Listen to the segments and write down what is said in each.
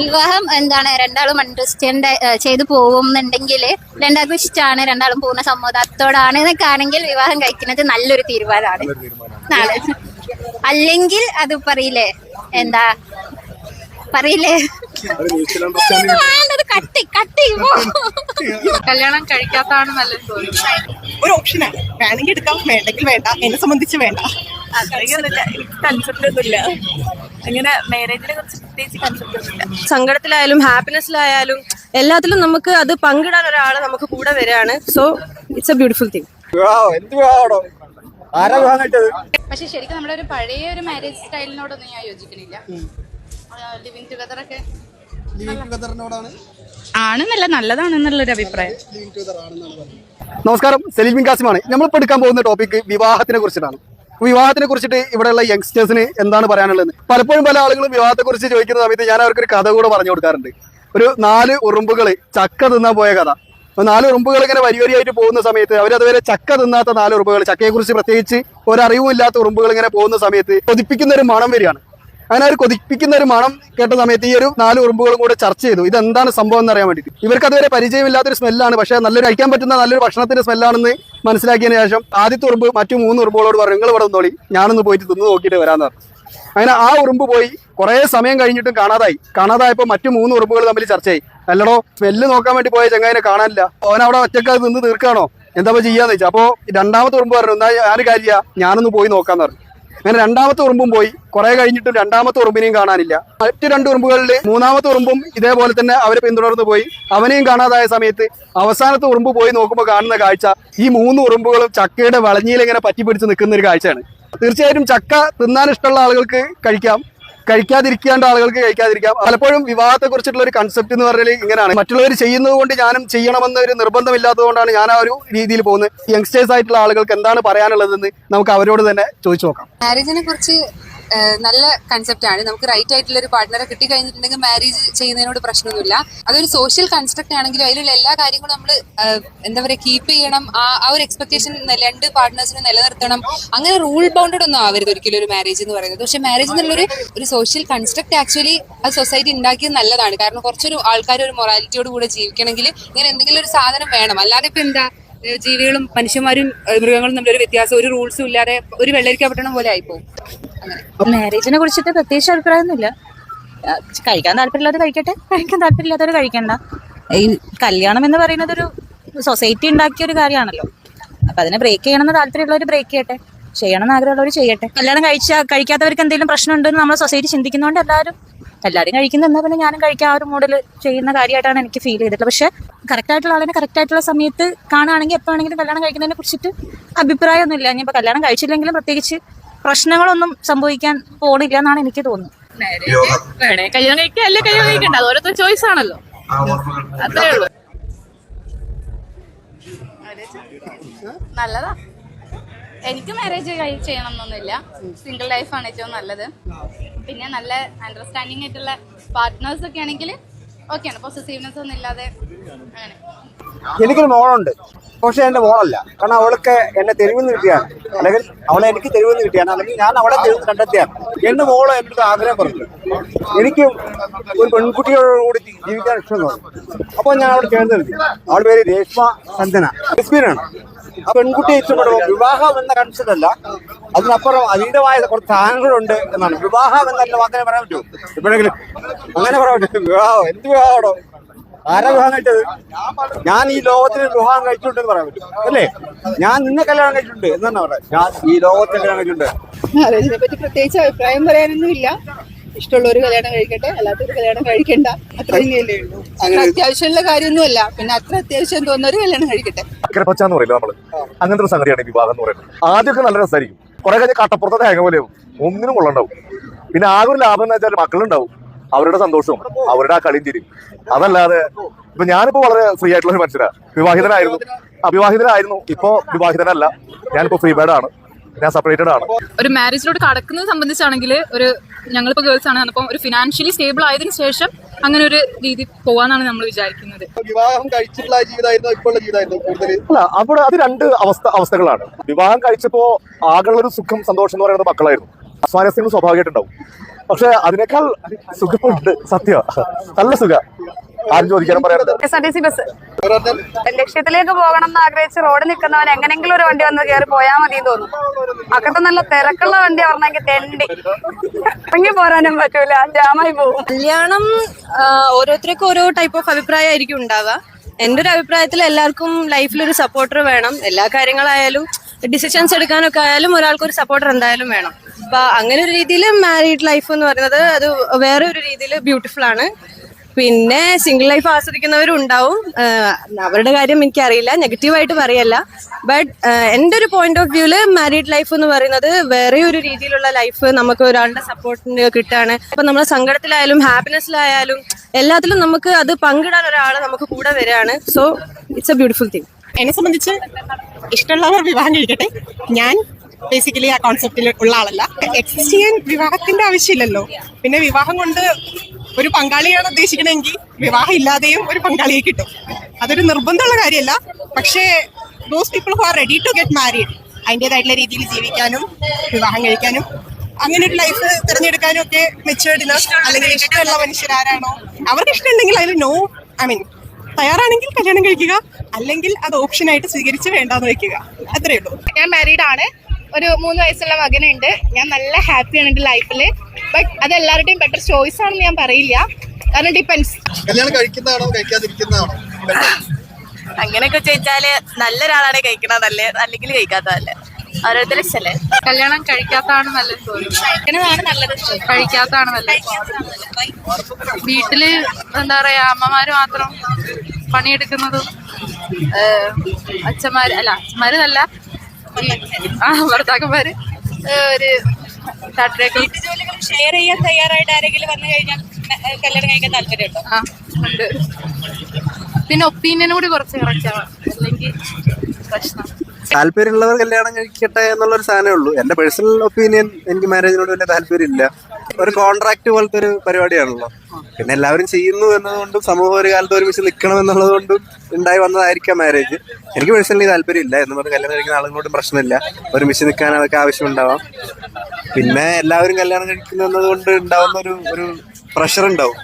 വിവാഹം എന്താണ് രണ്ടാളും അണ്ടർസ്റ്റാൻഡ് ചെയ്തു പോകുന്നുണ്ടെങ്കിൽ രണ്ടാൾക്കും ഇഷ്ടമാണ് രണ്ടാളും പൂർണ സമ്മതത്തോടാണ് എന്നൊക്കെ ആണെങ്കിൽ വിവാഹം കഴിക്കുന്നത് നല്ലൊരു തീരുമാനമാണ്. നാളെ. അല്ലെങ്കിൽ അത് പറയില്ലേ? എന്താ? പറയില്ലേ? വേണ്ടത് കട്ടി കട്ടി കല്യാണം കഴിക്കാത്തതാണ് നല്ലത് ഒരു ഓപ്ഷനാണ് വേണമെങ്കിൽ എടുക്കാം വേണ്ടെങ്കിൽ വേണ്ട എന്നെ സംബന്ധിച്ച് വേണ്ട. കൺസെപ്റ്റ് ഒന്നുമില്ല. അങ്ങനെ മാരേജിനെ കുറിച്ച് പ്രത്യേകിച്ച് കൺസെപ്റ്റ് ഒന്നുമില്ല സങ്കടത്തിലായാലും ഹാപ്പിനെസ്സിലായാലും എല്ലാത്തിലും നമുക്ക് അത് പങ്കിടാൻ ഒരാൾ നമുക്ക് കൂടെ വരികയാണ്. So it's a beautiful thing പക്ഷെ ശരിക്കും നമ്മുടെ ഒരു പഴയ ഒരു മാരേജ് സ്റ്റൈലിനോടൊന്നും ഞാൻ യോജിക്കണില്ല ലിവിങ് ടുഗദർ ഒക്കെ ആണെന്നല്ല നല്ലതാണെന്നുള്ളൊരു അഭിപ്രായം. നമസ്കാരം സെലിമിൻ കാസിമാണ്. കാസിമാണ് നമ്മളിപ്പോൾ എടുക്കാൻ പോകുന്ന ടോപ്പിക് വിവാഹത്തിനെ കുറിച്ചിട്ടാണ്. വിവാഹത്തിനെ കുറിച്ചിട്ട് ഇവിടെയുള്ള യങ്സ്റ്റേഴ്സിന് എന്താണ് പറയാനുള്ളത്? പലപ്പോഴും പല ആളുകളും വിവാഹത്തെ കുറിച്ച് ചോദിക്കുന്ന സമയത്ത് ഞാൻ അവർക്കൊരു കഥ കൂടെ പറഞ്ഞു കൊടുക്കാറുണ്ട്. ഒരു നാല് ഉറുമ്പുകൾ ചക്ക തിന്നാൻ പോയ കഥ. നാല് ഉറുമ്പുകൾ ഇങ്ങനെ വരി വരിയായിട്ട് പോകുന്ന സമയത്ത് അവരതുവരെ ചക്ക തിന്നാത്ത നാല് ഉറുമ്പുകൾ ചക്കയെ കുറിച്ച് പ്രത്യേകിച്ച് ഒരറിവും ഇല്ലാത്ത ഉറുമ്പുകൾ ഇങ്ങനെ പോകുന്ന സമയത്ത് കൊതിപ്പിക്കുന്ന ഒരു മണം വരികയാണ്. അങ്ങനെ അവർ കൊതിപ്പിക്കുന്ന ഒരു മണം കേട്ട സമയത്ത് ഈ ഒരു നാല് ഉറുമ്പുകളും കൂടെ ചർച്ച ചെയ്തു. ഇതെന്താണ് സംഭവം എന്ന് അറിയാൻ വേണ്ടിയിട്ട്. ഇവർക്ക് അതുവരെ പരിചയമില്ലാത്തൊരു സ്മെല്ലാണ്. പക്ഷേ നല്ലൊരു കഴിക്കാൻ പറ്റുന്ന നല്ലൊരു ഭക്ഷണത്തിന്റെ സ്മെല്ലാണെന്ന് മനസ്സിലാക്കിയതിന് ശേഷം ആദ്യത്തെ ഉറുമ്പ് മറ്റു മൂന്ന് ഉറുമ്പുകളോട് പറഞ്ഞു നിങ്ങൾ ഇവിടെ വന്നോളി ഞാനൊന്ന് പോയിട്ട് തിന്ന് നോക്കിയിട്ട് വരാമെന്ന് പറഞ്ഞു. അങ്ങനെ ആ ഉറുമ്പ് പോയി. കുറേ സമയം കഴിഞ്ഞിട്ടും കാണാതായി. കാണാതായപ്പോൾ മറ്റു മൂന്ന് ഉറുമ്പുകൾ തമ്മിൽ ചർച്ചയായി. അല്ലടോ സ്മെല്ല് നോക്കാൻ വേണ്ടി പോയ ചെങ്ങായിനെ കാണാനില്ല. അവൻ അവിടെ ഒറ്റയ്ക്ക് അത് നിന്ന് തീർക്കാണോ എന്താ ചെയ്യാന്ന് വെച്ചാൽ അപ്പോൾ രണ്ടാമത്തെ ഉറുമ്പ് പറഞ്ഞു എന്നാ ഞാൻ കാര്യ ഞാനൊന്ന് പോയി നോക്കാന്ന് പറഞ്ഞു. അങ്ങനെ രണ്ടാമത്തെ ഉറുമ്പും പോയി. കുറെ കഴിഞ്ഞിട്ടും രണ്ടാമത്തെ ഉറുമ്പിനെയും കാണാനില്ല. മറ്റു രണ്ട് ഉറുമ്പുകളിൽ മൂന്നാമത്തെ ഉറുമ്പും ഇതേപോലെ തന്നെ അവരെ പിന്തുടർന്ന് പോയി. അവനെയും കാണാതായ സമയത്ത് അവസാനത്തെ ഉറുമ്പ് പോയി നോക്കുമ്പോൾ കാണുന്ന കാഴ്ച ഈ മൂന്ന് ഉറുമ്പുകളും ചക്കയുടെ വളഞ്ഞിയിൽ ഇങ്ങനെ പറ്റി പിടിച്ച് നിൽക്കുന്ന ഒരു കാഴ്ചയാണ്. തീർച്ചയായിട്ടും ചക്ക തിന്നാൻ ഇഷ്ടമുള്ള ആളുകൾക്ക് കഴിക്കാം. കഴിക്കാതിരിക്കേണ്ട ആളുകൾക്ക് കഴിക്കാതിരിക്കാം. പലപ്പോഴും വിവാഹത്തെ കുറിച്ചിട്ടുള്ള ഒരു കൺസെപ്റ്റ് എന്ന് പറഞ്ഞാൽ ഇങ്ങനെയാണ് മറ്റുള്ളവർ ചെയ്യുന്നത് കൊണ്ട് ഞാനും ചെയ്യണമെന്ന ഒരു നിർബന്ധമില്ലാത്തതുകൊണ്ടാണ് ഞാൻ ആ ഒരു രീതിയിൽ പോകുന്നത്. യങ്സ്റ്റേഴ്സ് ആയിട്ടുള്ള ആളുകൾക്ക് എന്താണ് പറയാനുള്ളതെന്ന് നമുക്ക് അവരോട് തന്നെ ചോദിച്ചു നോക്കാം. മാരേജിനെ കുറിച്ച് നല്ല കൺസെപ്റ്റ് ആണ്. നമുക്ക് റൈറ്റ് ആയിട്ടുള്ള ഒരു പാർട്ട്ണറെ കിട്ടി കഴിഞ്ഞിട്ടുണ്ടെങ്കിൽ മാരേജ് ചെയ്യുന്നതിനോട് പ്രശ്നമൊന്നുമില്ല. അതൊരു സോഷ്യൽ കൺസ്ട്രക്ട് ആണെങ്കിലും അതിലുള്ള എല്ലാ കാര്യങ്ങളും നമ്മൾ എന്താ പറയുക കീപ്പ് ചെയ്യണം. ആ ആ ഒരു എക്സ്പെക്ടേഷൻ രണ്ട് പാർട്ട്നേഴ്സിനെ നിലനിർത്തണം. അങ്ങനെ റൂൾ ബൗണ്ടഡ് ഒന്നും ആവരുത് ഒരിക്കലും ഒരു മാരേജ് എന്ന് പറയുന്നത്. പക്ഷെ മാരേജ് എന്നുള്ളൊരു ഒരു സോഷ്യൽ കൺസ്ട്രക്ട് ആക്ച്വലി അത് സൊസൈറ്റി ഉണ്ടാക്കിയത് നല്ലതാണ്. കാരണം കുറച്ചൊരു ആൾക്കാർ ഒരു മൊറാലിറ്റിയോട് കൂടെ ജീവിക്കണമെങ്കിൽ ഇങ്ങനെ എന്തെങ്കിലും ഒരു സാധനം വേണം. അല്ലാതെ ഇപ്പം എന്താ ജീവികളും മനുഷ്യന്മാരും മൃഗങ്ങളും തമ്മിലൊരു വ്യത്യാസം ഒരു റൂൾസും ഇല്ലാതെ ഒരു വെള്ളരിക്കപ്പെട്ടണം പോലെ അങ്ങനെ മാരേജിനെ കുറിച്ചിട്ട് പ്രത്യേകിച്ച് അഭിപ്രായമൊന്നുമില്ല. കഴിക്കാൻ താല്പര്യമില്ലാതെ കഴിക്കട്ടെ. കഴിക്കാൻ താല്പര്യമില്ലാത്തവർ കഴിക്കണ്ട. ഈ കല്യാണം എന്ന് പറയുന്നത് ഒരു സൊസൈറ്റി ഉണ്ടാക്കിയ ഒരു കാര്യമാണല്ലോ. അപ്പൊ അതിനെ ബ്രേക്ക് ചെയ്യണമെന്ന് താല്പര്യമുള്ളവർ ബ്രേക്ക് ചെയ്യട്ടെ. ചെയ്യണമെന്ന് ആഗ്രഹമുള്ളവർ ചെയ്യട്ടെ. കല്യാണം കഴിച്ച കഴിക്കാത്തവർക്ക് എന്തെങ്കിലും പ്രശ്നമുണ്ടെന്ന് നമ്മൾ സൊസൈറ്റി ചിന്തിക്കുന്നതുകൊണ്ട് എല്ലാവരും എല്ലാവരും കഴിക്കുന്ന എന്നാ പിന്നെ ഞാനും കഴിക്കാൻ ആ ഒരു മോഡൽ ചെയ്യുന്ന കാര്യമായിട്ടാണ് എനിക്ക് ഫീൽ ചെയ്തിട്ടുള്ളത്. പക്ഷെ കറക്റ്റ് ആയിട്ടുള്ള ആളിനെ കറക്റ്റ് ആയിട്ടുള്ള സമയത്ത് കാണുകയാണെങ്കിൽ എപ്പോഴാണെങ്കിലും കല്യാണം കഴിക്കുന്നതിനെ കുറിച്ചിട്ട് അഭിപ്രായമൊന്നുമില്ല. ഇനിയിപ്പോൾ കല്യാണം കഴിച്ചില്ലെങ്കിലും പ്രത്യേകിച്ച് പ്രശ്നങ്ങളൊന്നും സംഭവിക്കാൻ പോണില്ല എന്നാണ് എനിക്ക് തോന്നുന്നത്. വേണേ കല്യാണം കഴിക്കുക അല്ലേ കല്യാണം കഴിക്കണ്ട. അത് ഓരോരുത്തർ ചോയ്സ് ആണല്ലോ. അത്രേ ഉള്ളൂ. നല്ലതാ. എനിക്ക് മാരേജ് ചെയ്യണം എന്നൊന്നുമില്ല സിംഗിൾ ലൈഫാണ് ഏറ്റവും നല്ലത്. പിന്നെ നല്ല അണ്ടർസ്റ്റാൻഡിങ് ആയിട്ടുള്ള പാർട്ട്നേഴ്സ് ഒക്കെ ആണെങ്കിൽ അങ്ങനെ. എനിക്കൊരു മോളുണ്ട്. പക്ഷെ എന്റെ മോളല്ല. കാരണം അവൾക്ക് എന്നെ തെരുവിൽ നിന്ന് കിട്ടിയാണ്. അല്ലെങ്കിൽ അവളെ എനിക്ക് തെരുവിൽ നിന്ന് കിട്ടിയാണ്. അല്ലെങ്കിൽ ഞാൻ അവളെ തെരുവിൽ കണ്ടെത്തിയാണ്. എന്റെ മോൾ എന്റെ ആഗ്രഹം പറഞ്ഞു. എനിക്ക് ഒരു പെൺകുട്ടിയോടുകൂടി ജീവിക്കാൻ ഇഷ്ടം തോന്നി. അപ്പോൾ ഞാൻ അവിടെ ചേർന്ന് നിർത്തി. അവളുടെ പേര് രേഷ്മ സഞ്ജന ലെസ്ബിയനാണ് ആ പെൺകുട്ടിയെ ഇഷ്ടപ്പെടുമ്പോൾ വിവാഹം എന്ന കൺസെപ്റ്റ് അല്ല. അതിനപ്പുറം അതീതമായ കുറച്ച് സാധനങ്ങളുണ്ട് എന്നാണ്. വിവാഹം എന്നല്ല മാത്രമേ പറയാൻ പറ്റൂ എപ്പോഴെങ്കിലും അങ്ങനെ പറയാൻ പറ്റും വിവാഹം എന്ത് വിവാഹമാണോ? ആരാ വിവാഹം കഴിച്ചത്? ഞാൻ ഈ ലോകത്തിന് വിവാഹം കഴിച്ചിട്ടുണ്ടെന്ന് പറയാൻ പറ്റും. അല്ലേ? ഞാൻ നിന്നെ കല്യാണം കഴിച്ചിട്ടുണ്ട് എന്ന് തന്നെ പറയാം. ഞാൻ ഈ ലോകത്തിൽ കല്യാണം കഴിച്ചിട്ടുണ്ട്. പറ്റി പ്രത്യേകിച്ച് അഭിപ്രായം പറയാനൊന്നും ഇല്ല ഇഷ്ടമുള്ളൊരു കല്യാണം കഴിക്കട്ടെ അല്ലാത്തൊരു കല്യാണം കഴിക്കണ്ട. അത്ര തന്നെയല്ലേ ഉള്ളൂ. അത്ര അത്യാവശ്യമുള്ള കാര്യമൊന്നുമല്ല. പിന്നെ അത്ര അത്യാവശ്യം തോന്നുന്ന ഒരു കല്യാണം കഴിക്കട്ടെ. പറയില്ല നമ്മൾ. അങ്ങനത്തെ ഒരു സംഗതിയാണ് വിവാഹം എന്ന് പറയുന്നത്. ആദ്യമൊക്കെ നല്ല രസമായിരിക്കും. കുറെ കഴിഞ്ഞ് കട്ടപ്പുറത്തെ തേങ്ങ പോലെയാവും ഒന്നിനും കൊള്ളണ്ടാവും. പിന്നെ ആകെ ഒരു ലാഭം എന്ന് വെച്ചാൽ മക്കളുണ്ടാവും. അവരുടെ സന്തോഷവും അവരുടെ ആ കളിയും തിരിയും അതല്ലാതെ ഇപ്പൊ ഞാനിപ്പോ വളരെ ഫ്രീ ആയിട്ടുള്ള ഒരു മനുഷ്യരാ. വിവാഹിതനായിരുന്നു. അവിവാഹിതനായിരുന്നു. ഇപ്പോ വിവാഹിതനല്ല. ഞാനിപ്പോ ഫ്രീ ബേഡ് ആണ്. ഞാൻ സെപ്പറേറ്റഡ് ആണ്. ഒരു മാരേജിലോട്ട് കടക്കുന്നത് സംബന്ധിച്ചാണെങ്കിൽ ഒരു ഞങ്ങളിപ്പോ ഗേൾസ് ആണ്. അപ്പം ഒരു ഫിനാൻഷ്യലി സ്റ്റേബിൾ ആയതിനു ശേഷം അങ്ങനെ ഒരു രീതി പോവാന്നാണ് നമ്മൾ വിചാരിക്കുന്നത്. വിവാഹം കഴിച്ചിട്ടുള്ള ജീവിതമായിരുന്നു? ഇപ്പോൾ കൂടുതൽ അല്ല അവിടെ അത് രണ്ട് അവസ്ഥ അവസ്ഥകളാണ്. വിവാഹം കഴിച്ചപ്പോ ആകെയുള്ള ഒരു സുഖം സന്തോഷം എന്ന് പറയുന്നത് മക്കളായിരുന്നു. അസ്വാരസ്യങ്ങൾ സ്വാഭാവികമായിട്ടുണ്ടാവും. പക്ഷെ അതിനേക്കാൾ സുഖമുണ്ട് സത്യ. നല്ല സുഖ. ആരും ചോദിക്കാനും പറയാറുണ്ട് S R T C bus. ലക്ഷ്യത്തിലേക്ക് പോകണം എന്ന് ആഗ്രഹിച്ച് റോഡ് നിൽക്കുന്നവൻ എങ്ങനെങ്കിലും ഒരു വണ്ടി വന്ന് കയറി പോയാൽ മതി എന്ന് തോന്നും അക്കത്തെ നല്ല തിരക്കുള്ള വണ്ടി പറഞ്ഞെങ്കിൽ തെണ്ടി. ഇറങ്ങി പോരാനും പറ്റൂല ജാമായി പോകും കല്യാണം ഓരോരുത്തർക്കും ഓരോ ടൈപ്പ് ഓഫ് അഭിപ്രായമായിരിക്കും ഉണ്ടാവുക. എന്റെ ഒരു അഭിപ്രായത്തിൽ എല്ലാവർക്കും ലൈഫിൽ ഒരു സപ്പോർട്ടർ വേണം. എല്ലാ കാര്യങ്ങളായാലും ഡിസിഷൻസ് എടുക്കാനൊക്കെ ആയാലും ഒരാൾക്ക് ഒരു സപ്പോർട്ടർ എന്തായാലും വേണം. അപ്പൊ അങ്ങനെ ഒരു രീതിയിൽ മാരീഡ് ലൈഫ് എന്ന് പറയുന്നത് അത് വേറെ ഒരു രീതിയിൽ ബ്യൂട്ടിഫുൾ ആണ്. പിന്നെ സിംഗിൾ ലൈഫ് ആസ്വദിക്കുന്നവരും ഉണ്ടാവും അവരുടെ കാര്യം എനിക്കറിയില്ല. നെഗറ്റീവായിട്ട് പറയല്ല. ബട്ട് എന്റെ ഒരു പോയിന്റ് ഓഫ് വ്യൂൽ മാരീഡ് ലൈഫ് എന്ന് പറയുന്നത് വേറെ ഒരു രീതിയിലുള്ള ലൈഫ് നമുക്ക് ഒരാളുടെ സപ്പോർട്ടിന് കിട്ടാണ്. അപ്പൊ നമ്മളെ സങ്കടത്തിലായാലും ഹാപ്പിനെസ്സിലായാലും എല്ലാത്തിലും നമുക്ക് അത് പങ്കിടാൻ ഒരാൾ നമുക്ക് കൂടെ വരികയാണ്. So it's a beautiful thing എന്നെ സംബന്ധിച്ച് ഇഷ്ടമുള്ളവർ വിവാഹം കഴിക്കട്ടെ. ഞാൻ ബേസിക്കലി ആ കോൺസെപ്റ്റിൽ ഉള്ള ആളല്ല. എക്സിസ്റ്റ് ചെയ്യാൻ വിവാഹത്തിന്റെ ആവശ്യമില്ലല്ലോ. പിന്നെ വിവാഹം കൊണ്ട് ഒരു പങ്കാളിയാണ് ഉദ്ദേശിക്കണമെങ്കിൽ വിവാഹം ഇല്ലാതെയും ഒരു പങ്കാളിയെ കിട്ടും. അതൊരു നിർബന്ധമുള്ള കാര്യമല്ല പക്ഷേ those people who are ready to get married അതിന്റെതായിട്ടുള്ള രീതിയിൽ ജീവിക്കാനും വിവാഹം കഴിക്കാനും അങ്ങനെ ഒരു ലൈഫ് തിരഞ്ഞെടുക്കാനും ഒക്കെ മെച്ചുവേർഡ് അല്ലെങ്കിൽ ഇഷ്ടമുള്ള മനുഷ്യരാരാണോ? അവർക്ക് ഇഷ്ടമുണ്ടെങ്കിൽ അതിൽ നോ ഐ മീൻ തയ്യാറാണെങ്കിൽ കല്യാണം കഴിക്കുക. അല്ലെങ്കിൽ അത് ഓപ്ഷനായിട്ട് സ്വീകരിച്ച് വേണ്ടാന്ന് വെക്കുക. അത്രേ ഉള്ളൂ. ഞാൻ മാരീഡ് ആണ്. ഒരു മൂന്ന് വയസ്സുള്ള മകനുണ്ട്. ഞാൻ നല്ല ഹാപ്പിയാണ് എന്റെ ലൈഫിൽ ബട്ട് അത് എല്ലാവരുടെയും ബെറ്റർ ചോയ്സ് ആണെന്ന് ഞാൻ പറയില്ല. കാരണം ഡിപ്പെൻസ് കല്യാണം കഴിക്കുന്നതാണോ കഴിക്കാതിരിക്കുന്നതാണോ? അങ്ങനെയൊക്കെ ചോദിച്ചാൽ നല്ലൊരാളാണ് കഴിക്കണതല്ലേ? അല്ലെങ്കിൽ കഴിക്കാത്തതല്ലേ? ഇഷ്ടല്ലേ? കല്യാണം കഴിക്കാത്തതാണ് നല്ലത് തോന്നുന്നു. കഴിക്കണതാണ് നല്ലത്. കഴിക്കാത്തതാണ് നല്ലത് വീട്ടിൽ എന്താ പറയാ അമ്മമാര് മാത്രം പണിയെടുക്കുന്നതും അച്ഛന്മാര് അല്ല അച്ഛന്മാര് നല്ല ആ ഭർത്താക്കന്മാര്. ഒരു ജോലികൾ ഷെയർ ചെയ്യാൻ തയ്യാറായിട്ട് ആരെങ്കിലും വന്നു കഴിഞ്ഞാൽ കല്യാണം കഴിക്കാൻ താല്പര്യമുണ്ടോ ആ ഉണ്ട്. പിന്നെ ഒപ്പീനിയനും കൂടി കുറച്ച് കുറച്ചാണ് അല്ലെങ്കിൽ പ്രശ്നം. താല്പര്യമുള്ളവർ കല്യാണം കഴിക്കട്ടെ എന്നുള്ളൊരു സാധനമേ ഉള്ളൂ. എന്റെ പേഴ്സണൽ ഒപ്പീനിയൻ എനിക്ക് മാരേജിനോട് വലിയ താല്പര്യമില്ല. ഒരു കോൺട്രാക്ട് പോലത്തെ ഒരു പരിപാടിയാണല്ലോ. പിന്നെ എല്ലാവരും ചെയ്യുന്നു എന്നതുകൊണ്ടും സമൂഹം ഒരു കാലത്ത് ഒരുമിച്ച് നിൽക്കണം എന്നുള്ളത് കൊണ്ടും ഉണ്ടായി വന്നതായിരിക്കാം മാരേജ് എനിക്ക് പേഴ്സണലി താല്പര്യമില്ല എന്ന് പറഞ്ഞാൽ കല്യാണം കഴിക്കുന്ന ആളുകളോടും പ്രശ്നമില്ല. ഒരുമിച്ച് നിൽക്കാൻ അതൊക്കെ ആവശ്യമുണ്ടാവാം. പിന്നെ എല്ലാവരും കല്യാണം കഴിക്കുന്നു എന്നതുകൊണ്ട് ഉണ്ടാവുന്ന ഒരു ഒരു പ്രഷർ ഉണ്ടാവും.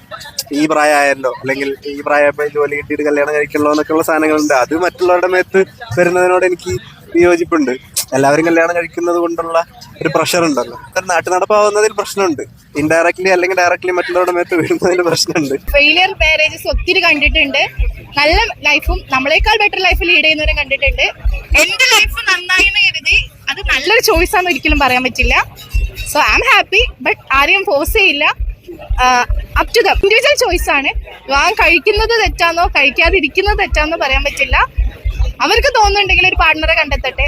ഈ പ്രായമായല്ലോ അല്ലെങ്കിൽ ഈ പ്രായമായപ്പോൾ ജോലി കിട്ടിയിട്ട് കല്യാണം കഴിക്കണല്ലോ എന്നൊക്കെയുള്ള സാധനങ്ങളുണ്ട്. അത് മറ്റുള്ളവരുടെ മേത്ത് വരുന്നതിനോട് എനിക്ക് വിയോജിപ്പുണ്ട്. എല്ലാവരും കല്യാണം കഴിക്കുന്നത് കൊണ്ടുള്ള ഒരു പ്രഷർ ഉണ്ടല്ലോ. നാട്ടു നടപ്പാവുന്നതിൽ പ്രശ്നമുണ്ട്. ഇൻഡയറക്ട്ലി അല്ലെങ്കിൽ ഡയറക്ട്ലി മറ്റുള്ളവരുടെ മേത്ത് വീഴുന്നതിൽ പ്രശ്നമുണ്ട്. ഫെയിലിയർ മാരേജസ് ഒത്തിരി കണ്ടിട്ടുണ്ട്. നല്ല ലൈഫും നമ്മളെക്കാൾ ബെറ്റർ ലൈഫ് ലീഡ് ചെയ്യുന്നവരെ കണ്ടിട്ടുണ്ട്. എന്റെ ലൈഫ് നന്നായി കരുതി. അത് നല്ലൊരു ചോയ്സ് ആണെന്ന് ഒരിക്കലും പറയാൻ പറ്റില്ല. So I'm happy but ആരെയും ഫോഴ്സ് ചെയ്യില്ല. Up to the individual choice ആണ്. വിവാഹം കഴിക്കുന്നത് തെറ്റാന്നോ കഴിക്കാതിരിക്കുന്നത് തെറ്റാന്നോ പറയാൻ പറ്റില്ല. അവർക്ക് തോന്നുന്നുണ്ടെങ്കിൽ ഒരു പാർട്ട്ണറെ കണ്ടെത്തട്ടെ.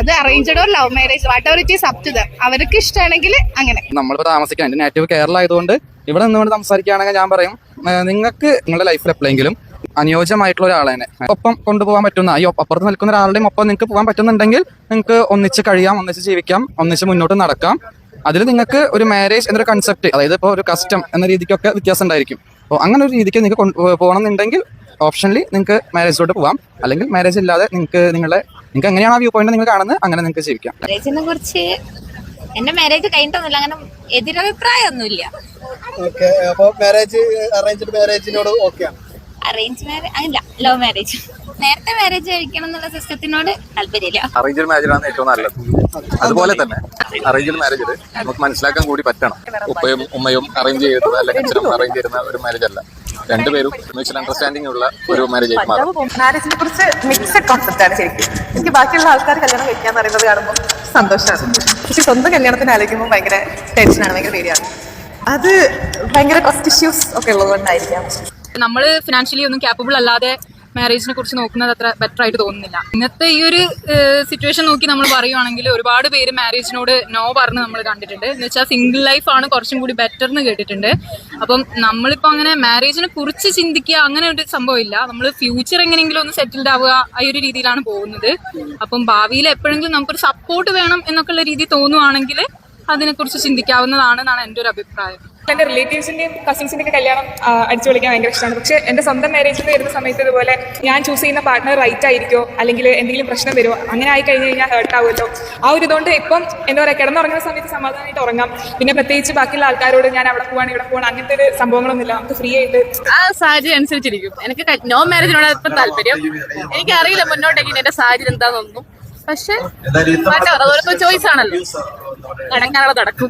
അത് arranged or love marriage whatever it is up to the അവർക്ക് ഇഷ്ടമാണെങ്കിൽ അങ്ങനെ. നമ്മളിപ്പോൾ താമസിക്കാൻ എന്റെ നേറ്റീവ് കേരള ആയതുകൊണ്ട് ഇവിടെ നിന്നുകൊണ്ട് സംസാരിക്കുകയാണെങ്കിൽ ഞാൻ പറയും നിങ്ങൾക്ക് നിങ്ങളുടെ ലൈഫിൽ എപ്പോഴെങ്കിലും അനുയോജ്യമായിട്ടുള്ള ഒരാളെ തന്നെ ഒപ്പം കൊണ്ടുപോകാൻ പറ്റുന്ന ഈ അപ്പുറത്ത് നിൽക്കുന്ന ഒരാളുടെയും ഒപ്പം നിങ്ങൾക്ക് പോകാൻ പറ്റുന്നുണ്ടെങ്കിൽ നിങ്ങൾക്ക് ഒന്നിച്ച് കഴിയാം ഒന്നിച്ച് ജീവിക്കാം ഒന്നിച്ച് മുന്നോട്ട് നടക്കാം. അതിൽ നിങ്ങൾക്ക് ഒരു മാരേജ് എന്നൊരു കൺസെപ്റ്റ് അതായത് ഇപ്പോൾ ഒരു കസ്റ്റം എന്ന രീതിക്കൊക്കെ വ്യത്യാസം ഉണ്ടായിരിക്കും. അപ്പോൾ അങ്ങനെ ഒരു രീതിക്ക് നിങ്ങൾക്ക് പോകണമെന്നുണ്ടെങ്കിൽ ഓപ്ഷനിൽ നിങ്ങൾക്ക് മാരേജിലോട്ട് പോവാം. അല്ലെങ്കിൽ മാരേജ് ഇല്ലാതെ നിങ്ങൾക്ക് നിങ്ങളുടെ നിങ്ങൾക്ക് എങ്ങനെയാണ് ആ വ്യൂ പോയിന്റ് നിങ്ങൾ കാണുന്നത്? അങ്ങനെ നിങ്ങൾക്ക് ജീവിക്കാം. മാരേജിനെ കുറിച്ച് എന്റെ മാരേജ് കഴിഞ്ഞിട്ടൊന്നുമില്ല. അങ്ങനെ എതിരഭിപ്രായമൊന്നുമില്ല. ഓക്കെ അപ്പോൾ മാരേജ് അറേഞ്ച്ഡ് മാരേജിനോട് ഓക്കെയാണ് അറേഞ്ച് മാരേജ് അല്ല ലവ് മാരേജ് നേരത്തെ മാരേജ് കഴിക്കണം എന്നുള്ള സിസ്റ്റത്തിനോട് താല്പര്യമില്ല. അറേഞ്ച്ഡ് മാരേജാണ് ഏറ്റവും നല്ലത്. അതുപോലെ തന്നെ അറേഞ്ച്ഡ് മാരേജ് നമുക്ക് മനസ്സിലാക്കാൻ കൂടി പറ്റണം. ഉപ്പയും ഉമ്മയും അറേഞ്ച് ചെയ്തത് അല്ലെങ്കിൽ അറേഞ്ച് ചെയ്യുന്ന ഒരു മാരേജ് അല്ല. രണ്ടുപേരും മ്യൂച്വൽ അണ്ടർസ്റ്റാൻഡിംഗ് ഉള്ള ഒരു മാരേജ് ആയിട്ട് മാറും. മാരേജിനെ കുറിച്ച് മിക്സഡ് കോൺസെപ്റ്റ് ആണ് ശരിക്കും. എനിക്ക് ബാക്കിയുള്ള ആൾക്കാർ കല്യാണം വെക്കാന്ന് പറയുന്നത് കാണുമ്പോൾ സന്തോഷമാണ് പക്ഷെ സ്വന്തം കല്യാണത്തിന് ആലോചിക്കുമ്പോൾ ഭയങ്കര ടെൻഷനാണ് ഭയങ്കര പേടിയാണ്. അത് ഭയങ്കര ട്രസ്റ്റ് ഇഷ്യൂസ് ഒക്കെ ഉള്ളതുകൊണ്ടായിരിക്കാം. നമ്മൾ ഫിനാൻഷ്യലി ഒന്നും ക്യാപ്പബിൾ അല്ലാതെ മാരേജിനെ കുറിച്ച് നോക്കുന്നത് അത്ര ബെറ്റർ ആയിട്ട് തോന്നുന്നില്ല. ഇന്നത്തെ ഈ ഒരു സിറ്റുവേഷൻ നോക്കി നമ്മൾ പറയുവാണെങ്കിൽ ഒരുപാട് പേര് മാരേജിനോട് നോ പറഞ്ഞ് നമ്മൾ കണ്ടിട്ടുണ്ട്. എന്ന് വെച്ചാൽ സിംഗിൾ ലൈഫ് ആണ് കുറച്ചും കൂടി ബെറ്റർ എന്ന് കേട്ടിട്ടുണ്ട്. അപ്പം നമ്മളിപ്പോൾ അങ്ങനെ മാരേജിനെ കുറിച്ച് ചിന്തിക്കുക അങ്ങനെ ഒരു സംഭവമില്ല നമ്മൾ ഫ്യൂച്ചർ എങ്ങനെയെങ്കിലും ഒന്ന് സെറ്റിൽഡ് ആവുക ആ ഒരു രീതിയിലാണ് പോകുന്നത്. അപ്പം ഭാവിയിൽ എപ്പോഴെങ്കിലും നമുക്കൊരു സപ്പോർട്ട് വേണം എന്നൊക്കെയുള്ള രീതി തോന്നുവാണെങ്കിൽ അതിനെക്കുറിച്ച് ചിന്തിക്കാവുന്നതാണ് ചിന്തിക്കാവുന്നതാണെന്നാണ് എന്റെ ഒരു അഭിപ്രായം. എന്റെ റിലേറ്റീവ്സിന്റെയും കസിൻസിന്റെ ഒക്കെ കല്യാണം അടിച്ചു വിളിക്കാൻ ഭയങ്കര ഇഷ്ടമാണ്. പക്ഷെ എന്റെ സ്വന്തം മാരേജിൽ വരുന്ന സമയത്ത് ഇതുപോലെ ഞാൻ ചൂസ് ചെയ്യുന്ന പാർട്ട്ണർ റൈറ്റ് ആയിരിക്കോ? അല്ലെങ്കിൽ എന്തെങ്കിലും പ്രശ്നം വരുമോ അങ്ങനെ ആയി കഴിഞ്ഞ് കഴിഞ്ഞാൽ ഹേർട്ട് ആവുമല്ലോ. ആ ഒരു ഇതുകൊണ്ട് ഇപ്പം എന്താ പറയുക കിടന്നുറങ്ങുന്ന സമയത്ത് സമാധാനമായിട്ട് ഉറങ്ങാം. പിന്നെ പ്രത്യേകിച്ച് ബാക്കിയുള്ള ആൾക്കാരോട് ഞാൻ അവിടെ പോവാണ് ഇവിടെ പോവാണ് അങ്ങനത്തെ ഒരു സംഭവങ്ങളൊന്നുമില്ല. നമുക്ക് ഫ്രീ ആയിട്ട് ആ സാഹചര്യം അനുസരിച്ചിരിക്കും. എനിക്ക് നോൺ നോ മാരേജിനോട് ഇപ്പം താല്പര്യം. എനിക്കറിയില്ല മുന്നോട്ടേക്ക് എന്റെ സാഹചര്യം എന്താണെന്നൊന്നും. പക്ഷെ ഓരോരുത്തർ ചോയ്സ് ആണല്ലോ. നടക്കാനുള്ള നടക്കും.